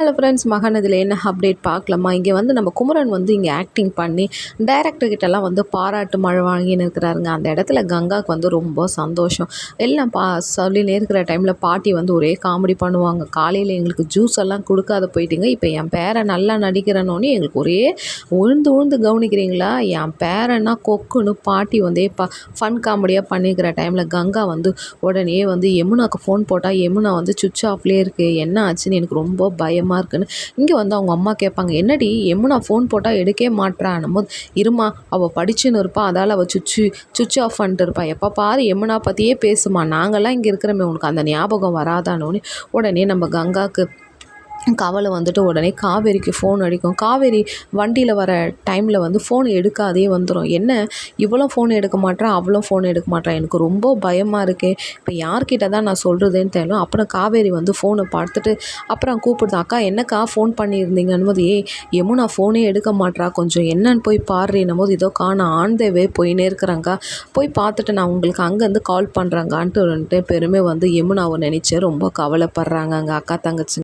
Hello friends மகன் இதில் என்ன அப்டேட் பார்க்கலாமா? இங்கே வந்து நம்ம குமரன் வந்து இங்கே ஆக்டிங் பண்ணி டைரக்டர்கிட்டலாம் வந்து பாராட்டு மழை வாங்கின்னு இருக்கிறாருங்க அந்த இடத்துல கங்காவுக்கு வந்து ரொம்ப சந்தோஷம். எல்லாம் பா சொல்லினே இருக்கிற டைமில் பாட்டி வந்து ஒரே காமெடி பண்ணுவாங்க. காலையில் எங்களுக்கு ஜூஸ் எல்லாம் கொடுக்காத போயிட்டீங்க. இப்போ என் பேரை நல்லா நடிக்கிறனோன்னு எங்களுக்கு ஒரே உழுந்து உழுந்து கவனிக்கிறீங்களா? என் பேரன்னா கொக்குன்னு பாட்டி வந்து பா ஃபன் காமெடியாக பண்ணிக்கிற டைமில் கங்கா வந்து உடனே வந்து யமுனாக்கு ஃபோன் போட்டால் யமுனா வந்து சுவிட்ச் ஆஃப்லேயே இருக்குது என்ன ஆச்சுன்னு எனக்கு ரொம்ப பயம் பயமாக இருக்குன்னு இங்கே வந்து அவங்க அம்மா கேட்பாங்க என்னடி யமுனா ஃபோன் போட்டால் எடுக்கவே மாட்டுறான் போது இருமா அவள் படிச்சுன்னு இருப்பா அதால் அவள் சுச்சு சுவிட்ச் ஆஃப் பண்ணிட்டு இருப்பா. எப்போ பாரு எம்முனா பற்றியே பேசுமா நாங்கள்லாம் இங்கே இருக்கிறமே உனக்கு அந்த ஞாபகம் வராதானோன்னு உடனே நம்ம கங்காவுக்கு கவலை வந்துட்டு உடனே காவேரிக்கு ஃபோன் அடிக்கும். காவேரி வண்டியில் வர டைமில் வந்து ஃபோன் எடுக்காதே வந்துடும் என்ன? இவ்வளோ ஃபோன் எடுக்க மாட்றா? அவ்வளோ ஃபோன் எடுக்க மாட்டேறான் எனக்கு ரொம்ப பயமாக இருக்கே. இப்போ யார்கிட்ட தான் நான் சொல்கிறதுன்னு தெரியல. அப்புறம் காவேரி வந்து ஃபோனை பார்த்துட்டு அப்புறம் கூப்பிடுது அக்கா என்னக்கா ஃபோன் பண்ணியிருந்தீங்கன்னு போது ஏய் யமுனா ஃபோனே எடுக்க மாட்றா? கொஞ்சம் என்னன்னு போய் பாடுறேன்னும் போது இதோ காண ஆண்டவே போயினே இருக்கிறாங்க்கா போய் பார்த்துட்டு நான் உங்களுக்கு அங்கேருந்து கால் பண்ணுறேங்கான்ட்டு வந்துட்டு பெருமை வந்து யமுனாவை நினச்சி ரொம்ப கவலைப்படுறாங்க அங்கே அக்கா தங்கச்சி